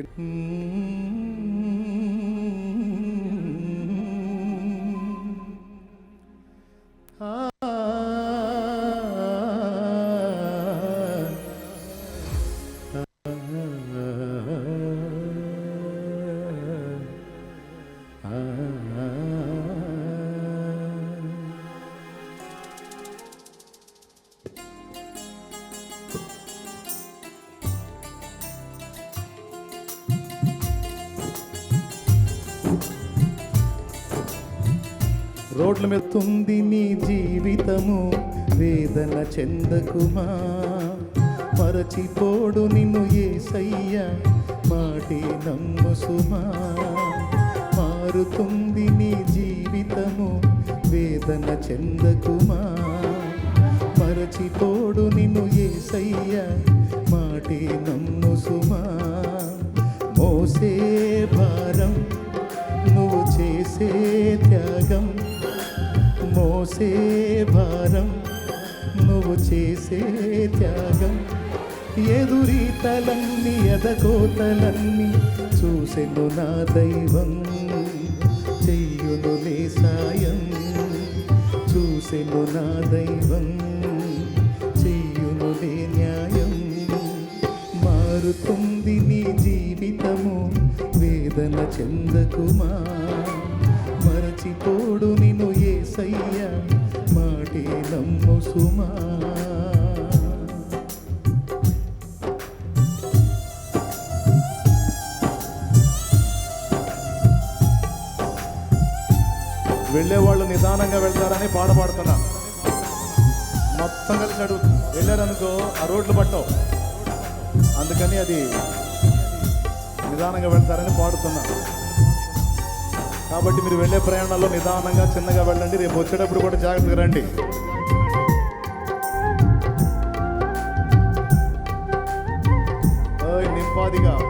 இருக்கு రోడ్ల మీద తుంది నీ జీవితము వేదన చెందకుమా? మరచిపోడు నిన్ను ఏసయ్య మాటే నమ్ము సుమా మారుతుంది నీ జీవితము వేదన చెందకుమా? మరచిపోడు నిన్ను ఏసయ్య మాటే నమ్ము సుమా మోసే భారం నువ్వు చేసే త్యాగం మోసే భారం నువ్వు చేసే త్యాగం. ఎదురీతలన్నీ ఎదగోతలన్నీ చూసెను నా దైవం. చెయ్యును నీ సాయం. చూసెను నా దైవం. చెయ్యును నీ న్యాయం. మారుతుంది నీ జీవితము వేదన చెందకుమా? మరచిపోడు నిన్ను ఏసయ్య మాటే నమ్ము సుమా. వెళ్ళేవాళ్ళు నిదానంగా వెళ్తారని పాట పాడుతున్నా. మొత్తం కలిసి అడుగు వెళ్ళారనుకో ఆ రోడ్లు పట్టవు. అందుకని అది నిదానంగా వెళ్తారని పాడుతున్నా. కాబట్టి మీరు వెళ్ళే ప్రయాణాల్లో నిదానంగా చిన్నగా వెళ్ళండి. రేపు వచ్చేటప్పుడు కూడా జాగ్రత్తగా రండి. నింపాదిగా.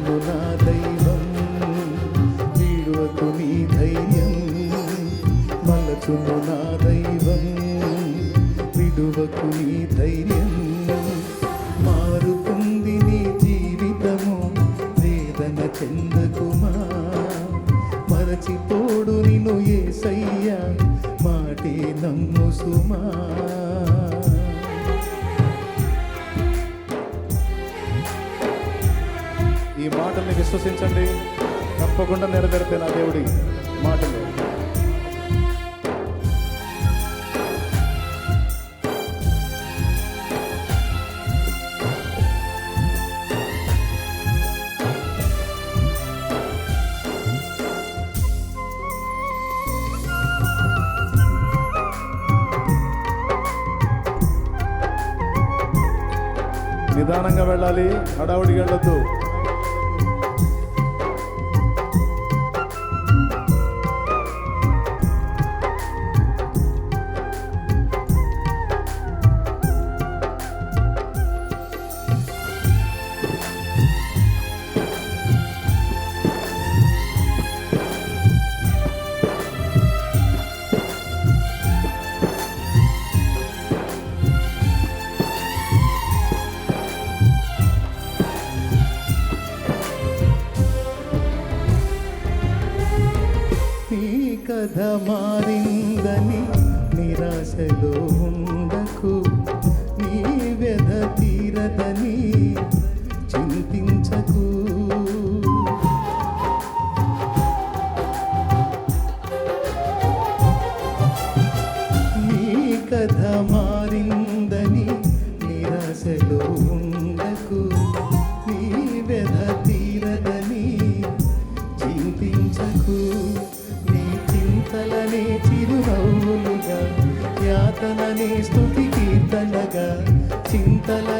మలచును నా దైవం వీడువకు నీ ధైర్యం. మలచును నా దైవం విడువకు నీ ధైర్యం. మాటల్ని విశ్వసించండి. తప్పకుండా నెరవేరుతే నా దేవుడి మాటలు. నిదానంగా వెళ్ళాలి. హడావుడికి వెళ్ళొద్దు. నీ కథ మారిందని నిరాశలో ఉండకు. నీ వ్యధ తీరదని చింతించకు. నీ కథ మా స్థుతి కీర్తనగా చింతల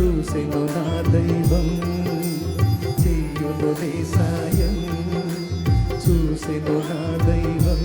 చూసెను నా దైవం. చేయును సాయం. చూసెను నా దైవం.